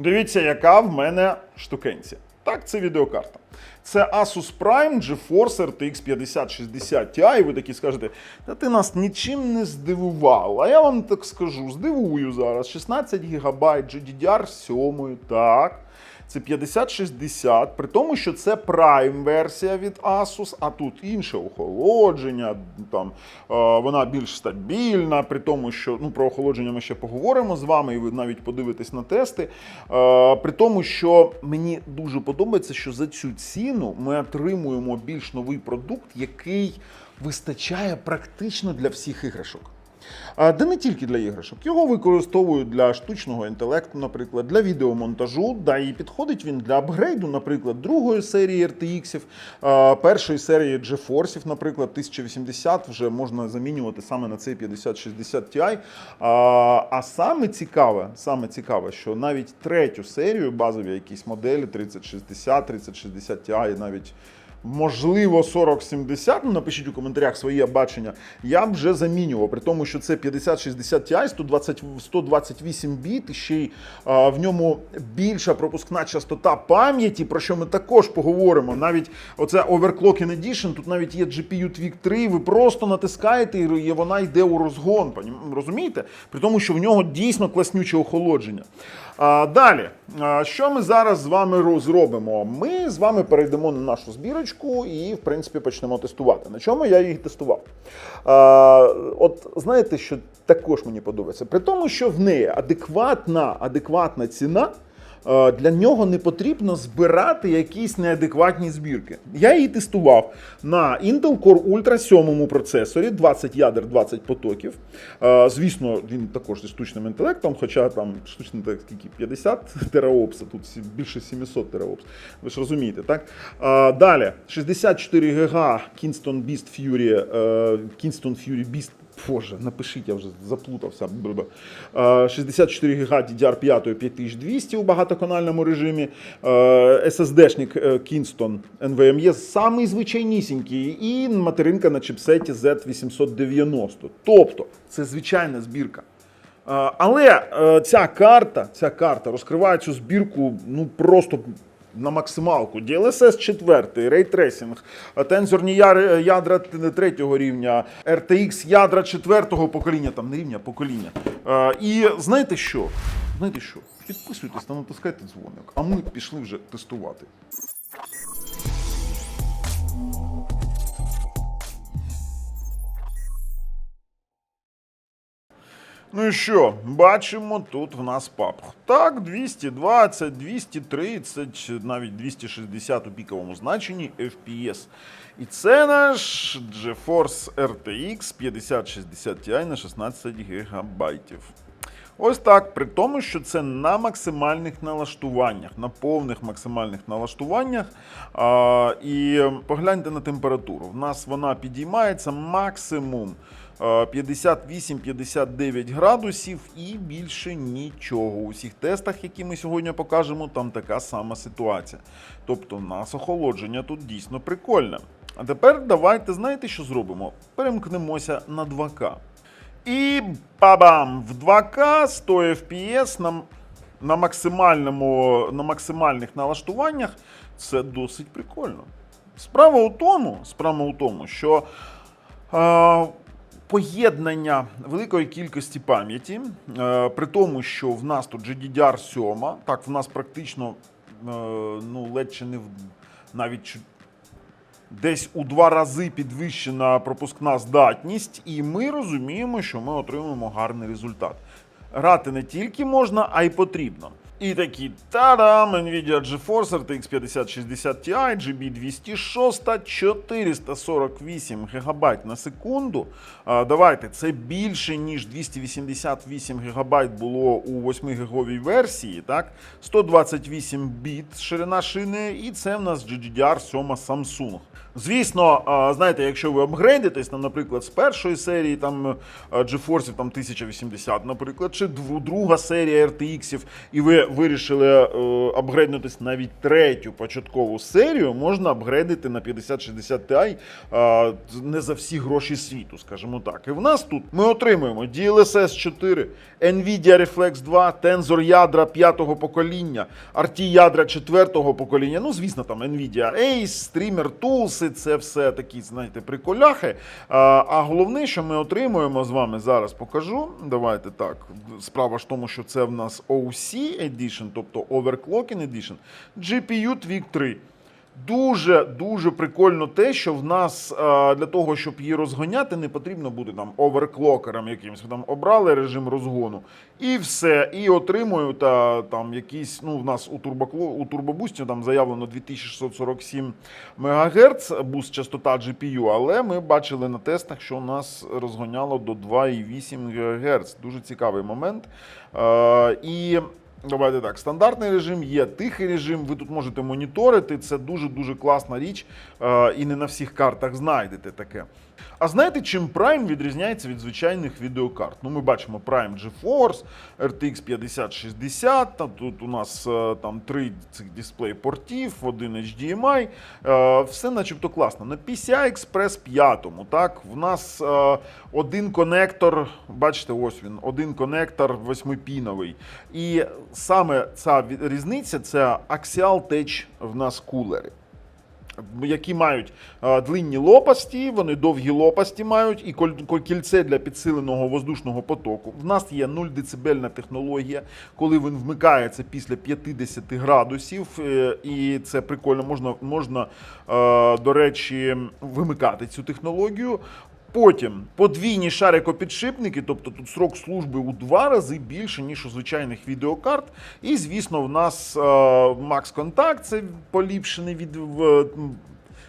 Дивіться, яка в мене штукенці. Так, це відеокарта. Це Asus Prime GeForce RTX 5060 Ti. І ви такі скажете, та ти нас нічим не здивував. А я вам так скажу: здивую зараз. 16 ГБ GDDR7, так. Це 5060, при тому, що це Prime версія від Asus, а тут інше охолодження, там е, вона більш стабільна, при тому, що ну про охолодження ми ще поговоримо з вами, і ви навіть подивитесь на тести. Е, при тому, що мені дуже подобається, що за цю ціну ми отримуємо більш новий продукт, який вистачає практично для всіх іграшок. Де не тільки для іграшок, його використовують для штучного інтелекту, наприклад, для відеомонтажу, да і підходить він для апгрейду, наприклад, другої серії RTX, першої серії GeForce, наприклад, 1080 вже можна замінювати саме на цей 5060 Ti. А саме цікаве, саме цікаве, що навіть третю серію, базові якісь моделі 3060, 3060 Ti, навіть можливо 4070, ну напишіть у коментарях своє бачення, я б вже замінював, при тому, що це 5060 Ti, 120, 128 біт, і ще й а, в ньому більша пропускна частота пам'яті, про що ми також поговоримо. Навіть оце Overclocking Edition, тут навіть є GPU Tweak 3, ви просто натискаєте і вона йде у розгон. Розумієте? При тому, що в нього дійсно класнюче охолодження. Далі, що ми зараз з вами розробимо? Ми з вами перейдемо на нашу збірочку і, в принципі, почнемо тестувати. На чому я їх тестував? От знаєте, що також мені подобається? При тому, що в неї адекватна, адекватна ціна. Е, Для нього не потрібно збирати якісь неадекватні збірки. Я її тестував на Intel Core Ultra 7 процесорі, 20 ядер, 20 потоків. Е, Звісно, він також зі штучним інтелектом, хоча там штучний інтелект скільки 50 тераопс, а тут більше 700 тераопс. Ви ж розумієте, так? Е, Далі 64 ГБ Kingston Beast Fury, Kingston Fury Beast Боже, напишіть, я вже заплутався. Е, 64 ГБ DDR5 5200 у багатоканальному режимі. Е, SSD-шник е, Kingston NVMe самий звичайнісінький. І материнка на чипсеті Z890. Тобто, це звичайна збірка. Е, Але е, ця карта, ця карта розкриває цю збірку ну просто на максималку. DLSS 4, рейтрейсинг, тензорні ядра 3 рівня, RTX ядра 4 покоління, там не рівня, покоління. Е, І знаєте що? Знаєте що? Підписуйтесь та натискайте дзвоник, а ми пішли вже тестувати. Ну і що, бачимо, тут в нас папка. Так, 220, 230, навіть 260 у піковому значенні FPS. І це наш GeForce RTX 5060 Ti на 16 ГБ. Ось так, при тому, що це на максимальних налаштуваннях, на повних максимальних налаштуваннях. А, і погляньте на температуру. В нас вона підіймається максимум 58-59 градусів і більше нічого. У всіх тестах, які ми сьогодні покажемо, там така сама ситуація. Тобто, в нас охолодження тут дійсно прикольне. А тепер давайте знаєте, що зробимо? Перемкнемося на 2К. І бабам! В 2К 100 FPS на, на, максимальному, на максимальних налаштуваннях це досить прикольно. Справа у тому, справа у тому, що е, поєднання великої кількості пам'яті, е, при тому, що в нас тут GDDR7, так, в нас практично е, ну, ледь чи не в, навіть десь у два рази підвищена пропускна здатність, і ми розуміємо, що ми отримуємо гарний результат. Грати не тільки можна, а й потрібно. І такі та-дам! Nvidia GeForce RTX 5060 Ti, GB 206, 448 ГБ на секунду. А, давайте, це більше, ніж 288 ГБ було у 8 гіговій версії, так? 128 біт ширина шини, і це в нас GDDR 7 Samsung. Звісно, знаєте, якщо ви апгрейдитесь, наприклад, з першої серії там е, GeForce там 1080, наприклад, чи друга серія RTX, і ви вирішили е, апгрейднутись навіть третю початкову серію, можна апгрейдити на 5060 Ti е, не за всі гроші світу, скажімо так. І в нас тут ми отримуємо DLSS 4, Nvidia Reflex 2, Tensor ядра п'ятого покоління, RT ядра четвертого покоління. Ну, звісно, там Nvidia Ace, Streamer Tools, це все такі, знаєте, приколяхи. А, а головне, що ми отримуємо з вами зараз покажу. Давайте так. Справа ж тому, що це в нас OC Edition, тобто Overclocking Edition, GPU Tweak 3. Дуже дуже прикольно те, що в нас е, для того, щоб її розгоняти, не потрібно бути там оверклокером якимось. Там обрали режим розгону і все. І отримую та там якісь. Ну, в нас у турбокло у турбобусті там заявлено 2647 МГц буст частота GPU, але ми бачили на тестах, що у нас розгоняло до 2,8 ГГц. Дуже цікавий момент. Е, і Давайте так, стандартний режим є, тихий режим. Ви тут можете моніторити. Це дуже дуже класна річ, е, і не на всіх картах знайдете таке. А знаєте, чим Prime відрізняється від звичайних відеокарт? Ну, ми бачимо Prime GeForce, RTX 5060, там тут у нас е, там три цих дисплей портів, один HDMI. е, Все начебто класно. На PCI Express 5, так, в нас е, один конектор, бачите, ось він, один конектор восьмипіновий. І саме ця різниця це Axial Tech в нас кулери які мають длинні лопасті, вони довгі лопасті мають і кільце для підсиленого воздушного потоку. В нас є 0 децибельна технологія, коли він вмикається після 50 градусів, е, і це прикольно. Можна, можна е, до речі, вимикати цю технологію. Потім подвійні шарикопідшипники, тобто тут срок служби у два рази більше, ніж у звичайних відеокарт. І, звісно, в нас е, Max Contact, це поліпшений від.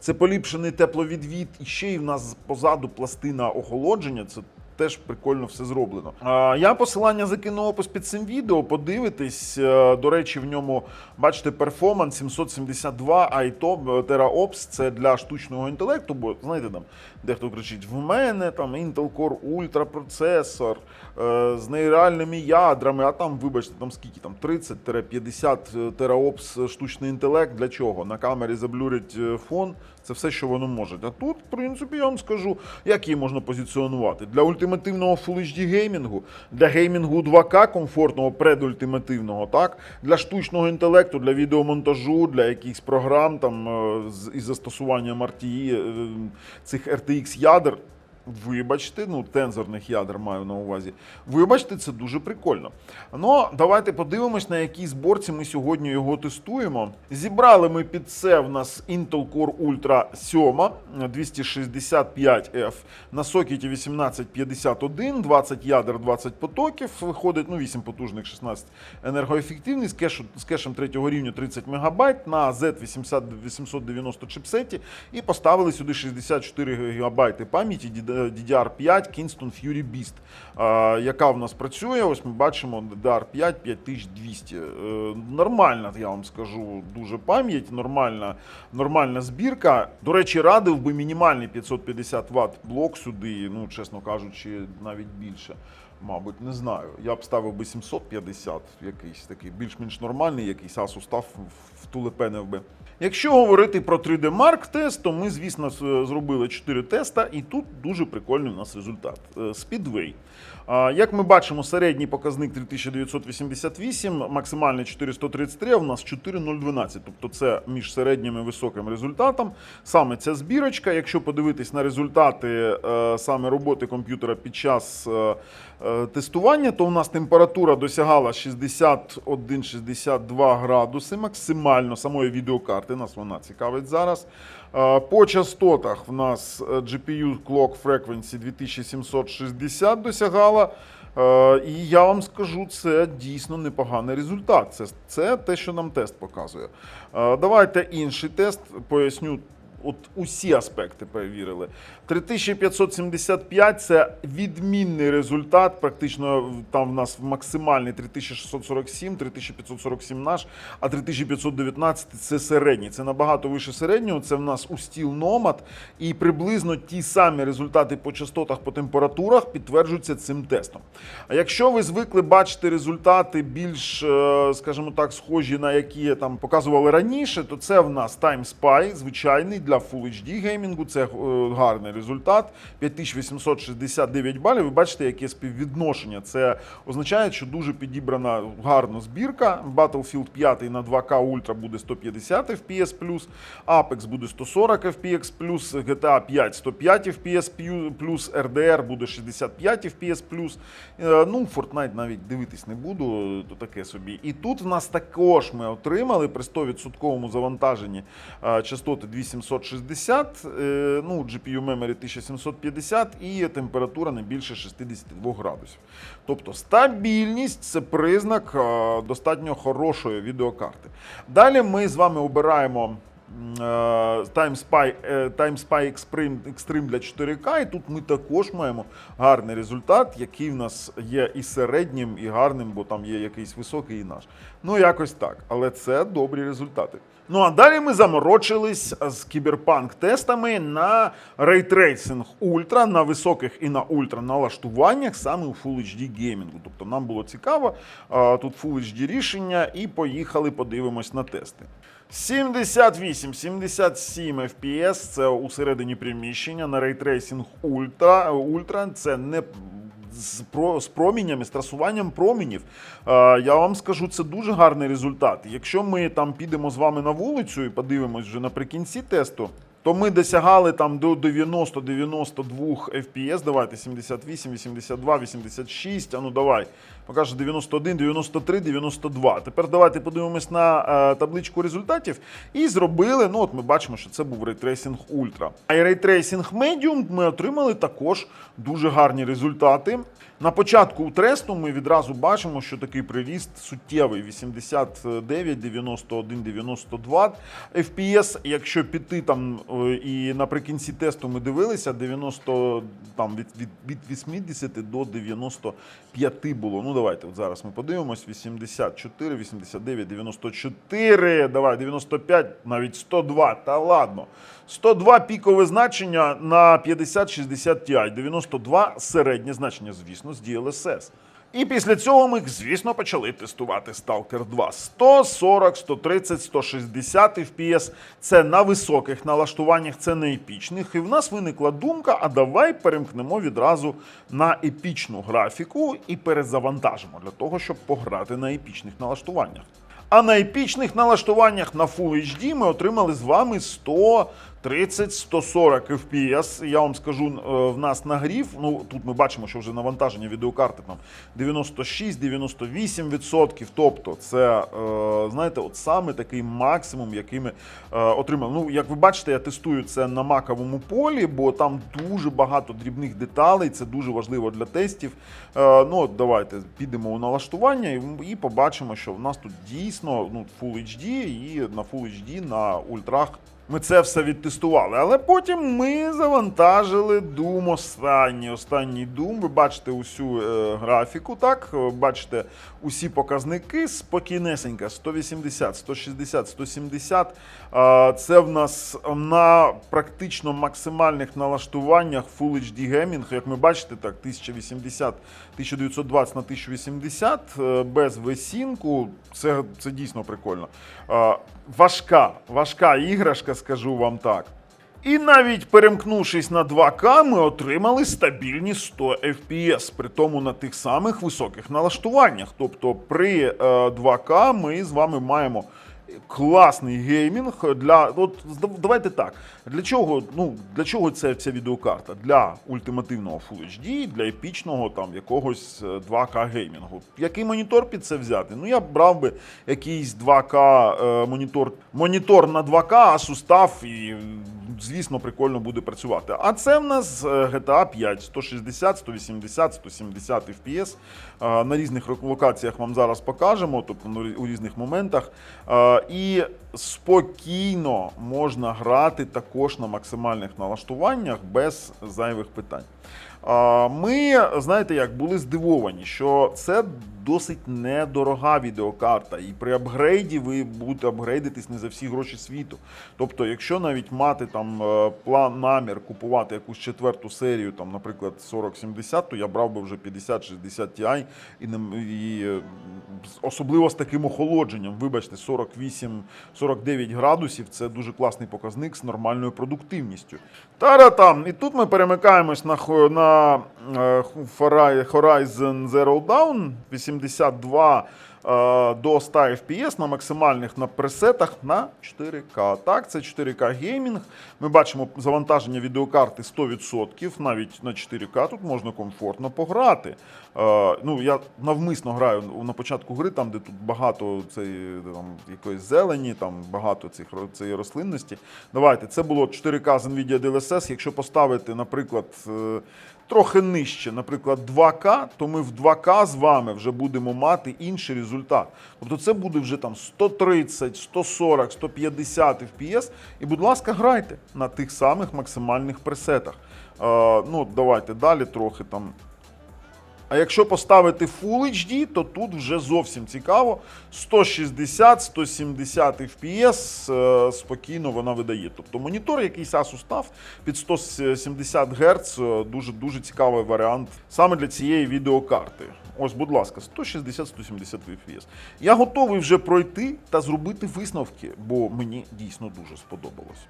Це поліпшений тепловідвід, і ще й в нас позаду пластина охолодження. Це теж прикольно все зроблено. А, я посилання закину опис під цим відео. Подивитись. Е, До речі, в ньому бачите перформанс 772 iTop TeraOps. Це для штучного інтелекту. Бо знаєте, там дехто кричить: в мене там Intel Core Ultra процесор е, з нейральними ядрами. А там, вибачте, там скільки там 30-50 тераопс штучний інтелект. Для чого? На камері заблюрять е, фон. Це все, що воно може. А тут, в принципі, я вам скажу, як її можна позиціонувати. Для ультимативного Full HD геймінгу, для геймінгу 2К комфортного, предультимативного, так? Для штучного інтелекту, для відеомонтажу, для якихось програм там е, із застосуванням RTE, е, цих RTX ядер. Вибачте, ну тензорних ядер маю на увазі. Вибачте, це дуже прикольно. Ну, давайте подивимось, на якій зборці ми сьогодні його тестуємо. Зібрали ми під це в нас Intel Core Ultra 7 265F на сокеті 1851, 20 ядер, 20 потоків. Виходить, ну 8 потужних, 16 енергоефективний, з, кешу, з кешем третього рівня 30 МБ на Z890 чипсеті і поставили сюди 64 ГБ пам'яті DDR5 Kingston Fury Beast, яка в нас працює. Ось ми бачимо DDR5 5200. Е, Нормальна, я вам скажу, дуже пам'ять, нормальна, нормальна збірка. До речі, радив би мінімальний 550 Вт блок сюди, ну, чесно кажучи, навіть більше. Мабуть, не знаю. Я б ставив би 750, якийсь такий більш-менш нормальний, якийсь Asus став втулепенив би. Якщо говорити про 3D Mark тест, то ми, звісно, зробили 4 теста, і тут дуже прикольний у нас результат. Е, Speedway. Як ми бачимо, середній показник 3988, максимальний 433, а у нас 4012. Тобто це між середнім і високим результатом. Саме ця збірочка. Якщо подивитись на результати е, саме роботи комп'ютера під час е, е, тестування, то у нас температура досягала 61-62 градуси максимально самої відеокарти. Нас вона цікавить зараз. По частотах в нас е, GPU Clock Frequency 2760 досягала. Е, І я вам скажу, це дійсно непоганий результат. Це, це те, що нам тест показує. Е, Давайте інший тест поясню. От усі аспекти перевірили. 3575 це відмінний результат. Практично там в нас максимальний 3647, 3547 наш, а 3519 це середній. Це набагато вище середнього. Це в нас устіл Номад. І приблизно ті самі результати по частотах, по температурах підтверджуються цим тестом. А якщо ви звикли бачити результати більш, е, скажімо так, схожі на які там показували раніше, то це в нас Spy, звичайний для Full HD геймінгу. Це е, гарний результат. 5869 балів. Ви бачите, яке співвідношення. Це означає, що дуже підібрана гарна збірка. Battlefield 5 на 2К Ultra буде 150 FPS+, Apex буде 140 FPS+, GTA 5 105 FPS+, RDR буде 65 FPS+. Е, Ну, Fortnite навіть дивитись не буду, то таке собі. І тут в нас також ми отримали при 100% завантаженні е, частоти 2760, е, ну, GPU memory 1750 і температура не більше 62 градусів. Тобто стабільність це признак е, достатньо хорошої відеокарти. Далі ми з вами обираємо. Е, Time Spy, е, Time Spy Extreme, Extreme для 4К, і тут ми також маємо гарний результат, який в нас є і середнім, і гарним, бо там є якийсь високий і наш. Ну, якось так. Але це добрі результати. Ну а далі ми заморочились з кіберпанк-тестами на рейтрейсинг Ultra, на високих і на ультра налаштуваннях саме у Full HD геймінгу. Тобто нам було цікаво, тут Full HD рішення, і поїхали, подивимось на тести. 78-77 FPS це усередині приміщення на рейтрейсінг Ультра. Ультра це не з, з промінями, з трасуванням промінів. Е, я вам скажу, це дуже гарний результат. Якщо ми там підемо з вами на вулицю і подивимось вже наприкінці тесту, то ми досягали там до 90-92 FPS. Давайте 78, 82, 86. А ну давай. Покаже 91, 93, 92. Тепер давайте подивимось на е, табличку результатів. І зробили. Ну, от ми бачимо, що це був рейтрейсинг Ultra. А й рейтрейсинг Medium ми отримали також дуже гарні результати. На початку тесту ми відразу бачимо, що такий приріст суттєвий 89, 91, 92 FPS. Якщо піти там е, і наприкінці тесту ми дивилися, 90 там від, від, від 80 до 95 було. Ну давайте от зараз ми подивимось: 84, 89, 94, давай 95, навіть 102. Та ладно. 102 пікове значення на 50-60 Ti, 92 середнє значення, звісно, з DLSS. І після цього ми, звісно, почали тестувати Stalker 2. 140, 130, 160 FPS. Це на високих налаштуваннях, це на епічних. І в нас виникла думка: а давай перемкнемо відразу на епічну графіку і перезавантажимо для того, щоб пограти на епічних налаштуваннях. А на епічних налаштуваннях на Full HD ми отримали з вами 130-140 FPS. Я вам скажу, е, в нас нагрів. Ну тут ми бачимо, що вже навантаження відеокарти там 96-98%. Тобто, це е, знаєте, от саме такий максимум, який ми е, отримали. Ну, як ви бачите, я тестую це на маковому полі, бо там дуже багато дрібних деталей. Це дуже важливо для тестів. Ну, от давайте підемо у налаштування і побачимо, що в нас тут дійсно ну, Full HD і на Full HD на ультрах. Ми це все відтестували, але потім ми завантажили Doom останній. Останній Doom. Ви бачите усю е, графіку, так? Е, Бачите усі показники спокійнесенько. 180, 160, 170. Е, Це в нас на практично максимальних налаштуваннях Full HD Gaming. Як ми бачите, так, 1080, 1920 на 1080 е, без весінку. Це, це дійсно прикольно. Е, Важка, важка іграшка, скажу вам так. І навіть перемкнувшись на 2К, ми отримали стабільні 100 FPS, при тому на тих самих високих налаштуваннях. Тобто при е, 2К ми з вами маємо класний геймінг для. От давайте так. Для чого, ну, для чого це ця відеокарта? Для ультимативного Full HD, для епічного там якогось е, 2К геймінгу. Який монітор під це взяти? Ну я брав би якийсь 2К е, монітор. Монітор на 2К, Asus TUF і звісно, прикольно буде працювати. А це в нас е, GTA 5, 160, 180, 170 FPS. Е, На різних локаціях вам зараз покажемо, тобто у різних моментах. І спокійно можна грати також на максимальних налаштуваннях без зайвих питань. Ми, знаєте як, були здивовані, що це досить недорога відеокарта, і при апгрейді ви будете апгрейдитись не за всі гроші світу. Тобто, якщо навіть мати там е, план намір купувати якусь четверту серію, там, наприклад, 4070, то я брав би вже 50-60 Ti, і, і е, особливо з таким охолодженням. Вибачте, 48-49 градусів це дуже класний показник з нормальною продуктивністю. Та-ра-там! І тут ми перемикаємось на, на е, Horizon Zero Dawn 82 е, до 100 FPS на максимальних на пресетах на 4К. Так, це 4К геймінг. Ми бачимо завантаження відеокарти 100%, навіть на 4К тут можна комфортно пограти. Е, ну, я навмисно граю на початку гри, там, де тут багато цієї, там, якоїсь зелені, там багато цих, цієї рослинності. Давайте, це було 4К з NVIDIA DLSS. Якщо поставити, наприклад, е, трохи нижче, наприклад, 2К, то ми в 2К з вами вже будемо мати інший результат. Тобто це буде вже там 130, 140, 150 FPS. І, будь ласка, грайте на тих самих максимальних пресетах. Е, ну, давайте далі трохи там. А якщо поставити Full HD, то тут вже зовсім цікаво. 160-170 FPS е, спокійно вона видає. Тобто монітор, якийсь Asus став під 170 Гц, е, дуже дуже цікавий варіант саме для цієї відеокарти. Ось, будь ласка, 160-170 FPS. Я готовий вже пройти та зробити висновки, бо мені дійсно дуже сподобалось.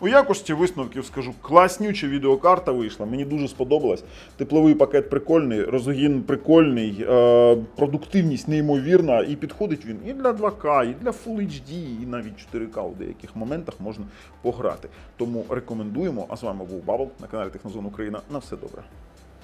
У якості висновків скажу, класнюча відеокарта вийшла. Мені дуже сподобалось. Тепловий пакет прикольний, розгін прикольний, е, продуктивність неймовірна. І підходить він і для 2К, і для Full HD, і навіть 4К у деяких моментах можна пограти. Тому рекомендуємо. А з вами був Бабл на каналі Технозон Україна. На все добре.